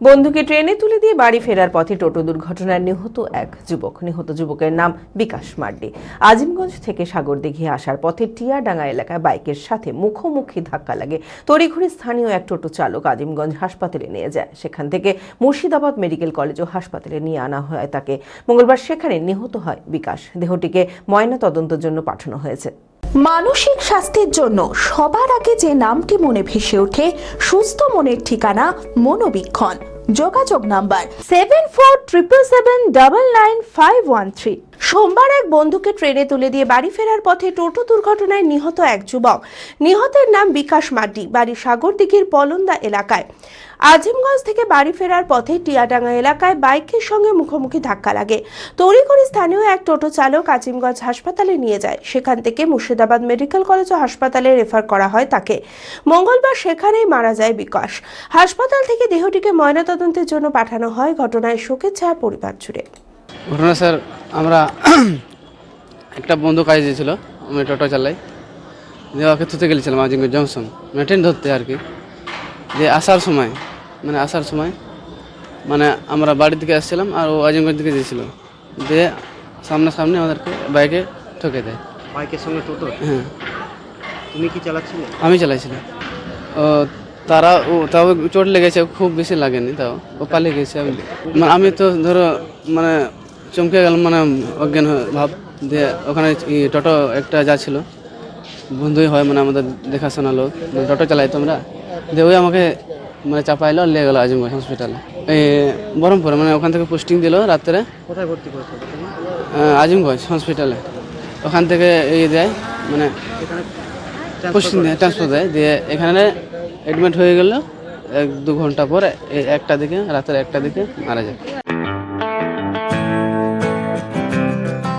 বন্ধুকে ট্রেনে তুলে দিয়ে বাড়ি ফেরার পথে টোটো দুর্ঘটনায় নিহত এক যুবক। নিহত যুবকের নাম বিকাশ মার্ডি আজিমগঞ্জ থেকে সাগর সাগরদিঘি আসার পথে টিয়াডাঙ্গা এলাকায় বাইকের সাথে মুখোমুখি ধাক্কা লাগে। তড়িঘড়ি স্থানীয় এক টোটো চালক আজিমগঞ্জ হাসপাতালে নিয়ে যায়। সেখান থেকে মুর্শিদাবাদ মেডিকেল কলেজ ও হাসপাতালে নিয়ে আনা হয় তাকে। মঙ্গলবার সেখানে নিহত হয় বিকাশ। দেহটিকে ময়না তদন্তের জন্য পাঠানো হয়েছে। মানসিক স্বাস্থ্যের জন্য সবার আগে যে নামটি মনে ভেসে ওঠে, সুস্থ মনের ঠিকানা মনোবীক্ষণ। যোগাযোগ number seven four triple seven double nine five one three সোমবার এক বন্ধুকে ট্রেনে তুলে দিয়ে বাড়ি ফেরার পথে টোটো দুর্ঘটনায় নিহত এক যুবক। নিহতের নাম বিকাশ মাড্ডি, বাড়ি সাগর সাগরদিঘির পলন্দা এলাকায়। আজিমগঞ্জ থেকে বাড়ি ফেরার পথে টিয়াডাঙ্গা এলাকায় বাইকের সঙ্গে মুখোমুখি ধাক্কা লাগে। তৈরি তড়িঘড়ি স্থানীয় এক টোটো চালক আজিমগঞ্জ হাসপাতালে নিয়ে যায়। সেখান থেকে মুর্শিদাবাদ মেডিকেল কলেজ ও হাসপাতালে রেফার করা হয় তাকে। মঙ্গলবার সেখানেই মারা যায় বিকাশ। হাসপাতাল থেকে দেহটিকে ময়নাতদন্তের জন্য পাঠানো হয়। ঘটনায় শোকের ছায়া পরিবার জুড়ে। ঘটনা স্যার, আমরা একটা বন্ধু কাজে দিয়েছিল আমি টোটো চালাই। দিয়ে ওকে থুতে গেছিলাম আজিমগঞ্জ জংশন। ট্রেন ধরতে আর কি। দিয়ে আসার সময় মানে আসার সময় মানে আমরা বাড়ির দিকে আসছিলাম আর ও আজিমগঞ্জ দিকে দিয়েছিল দিয়ে সামনাসামনি আমাদেরকে বাইকে ঠকে দেয়। বাইকের সঙ্গে টোটো? হ্যাঁ। তুমি কি চালাচ্ছিলে? আমি চালাইছিলাম। ও তারা ও তাও চোট লেগেছে খুব বেশি লাগেনি তাও। ও পালিয়ে গেছে আমি মানে আমি তো ধরো মানে চমকে গেলাম মানে অজ্ঞান হয়ে ভাব দিয়ে ওখানে টোটো একটা যা ছিল বন্ধুই হয় মানে আমাদের দেখাশোনা লোক। টোটো চালাই তোমরা? দিয়ে ওই আমাকে মানে চাপাইলো আর নিয়ে গেলো আজিমগঞ্জ হসপিটালে এই বহরমপুরে মানে ওখান থেকে পোস্টিং দিল রাত্রে। কোথায় ভর্তি করেছ আজিমগঞ্জ হসপিটালে ওখান থেকে এই দেয় মানে পোস্টিং দেয় ট্রান্সফার দেয়। দিয়ে এখানে অ্যাডমিট হয়ে গেল এক দু ঘণ্টা পরে এই একটা দিকে রাতের একটা দিকে মারা যায়।